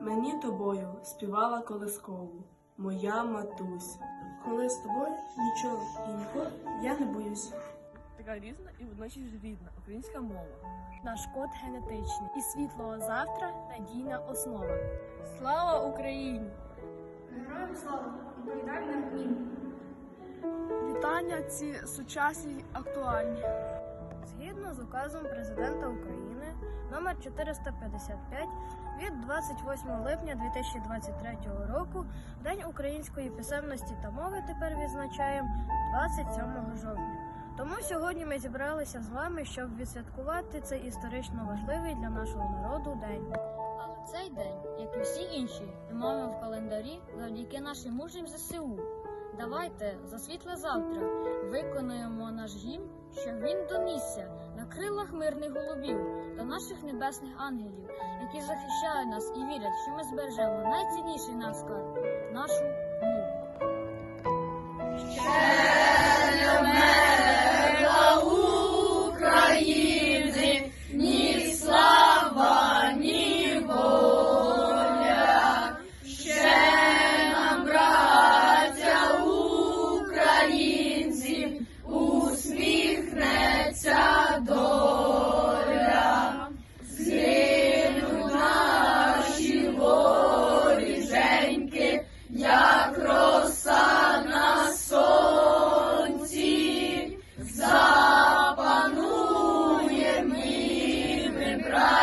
Мені тобою співала колискову, моя матуся. Коли з тобою нічого і ніколи я не боюсь. Така різна і водночас рідна українська мова. Наш код генетичний і світлого завтра надійна основа. Слава Україні! Героям слава! Відповідальним ні. Вітання ці сучасні актуальні. Згідно з указом президента України номер 455 від 28 липня 2023 року День української писемності та мови тепер відзначаємо 27 жовтня. Тому сьогодні ми зібралися з вами, щоб відсвяткувати цей історично важливий для нашого народу день. Але цей день, як і всі інші, ми маємо в календарі завдяки нашим мужнім ЗСУ. Давайте за світле завтра виконуємо наш гімн, щоб він донісся на крилах мирних голубів та наших небесних ангелів, які захищають нас і вірять, що ми збережемо найцінніший наш скарб нашу мову.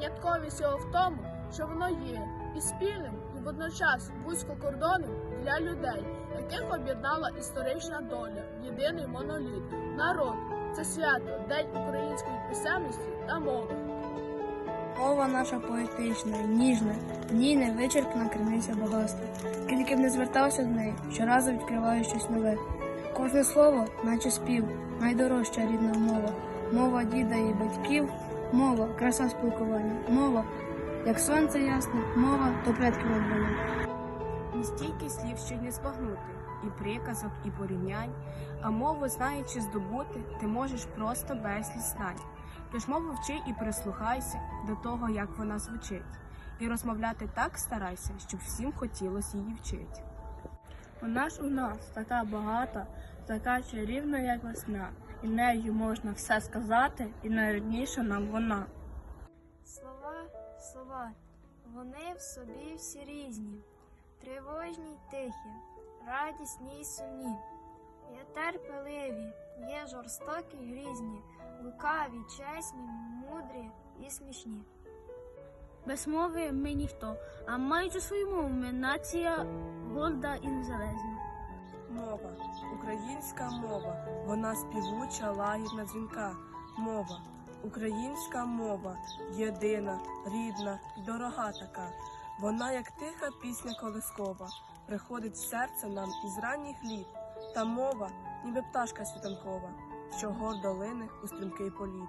Винятковість його в тому, що воно є і спільним, і водночас вузькокордонним для людей, яких об'єднала історична доля, єдиний моноліт. Народ це свято, день української писемності та мови. Мова наша поетична, ніжна, в ній невичерпна криниця багатства. Скільки б не звертався до неї, щоразу відкриваю щось нове. Кожне слово, наче спів, найдорожча рідна мова. Мова діда і батьків, мова, краса спілкування, мова, як сонце ясне, мова то предків обрання. Не стільки слів, що не збагнути, і приказок, і порівнянь, а мову знаючи здобути, ти можеш просто безліч знань. Тож мову вчи і прислухайся до того, як вона звучить, і розмовляти так старайся, щоб всім хотілося її вчити. Вона ж у нас така багата, така чарівна, як весна, і нею можна все сказати, і найрідніша нам вона. Слова, слова, вони в собі всі різні, тривожні й тихі, радісні й сумні. Є терпеливі, є жорстокі й грізні, лукаві, чесні, мудрі і смішні. Без мови ми ніхто, а маючи свою мову, ми нація горда і незалежна. Мова, українська мова, вона співуча, лагідна дзвінка. Мова, українська мова, єдина, рідна й дорога така. Вона, як тиха пісня колискова, приходить в серце нам із ранніх літ. Та мова, ніби пташка світанкова, що гордо лине у стрімкий політ.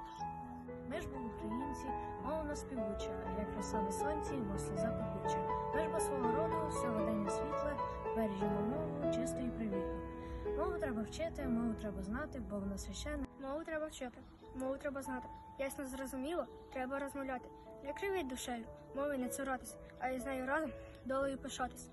Ми ж бо українці, мова нас співуча, як роса на сонці, бо сльоза. Ми ж бо свого роду, сьогодення світле, бережемо мову чисто і привітно. Мову треба вчити, мову треба знати, бо вона священна. Мову треба вчити, мову треба знати. Ясно зрозуміло, треба розмовляти. Не кривіть душею, мови не цуратись, а із нею разом долею пишатись.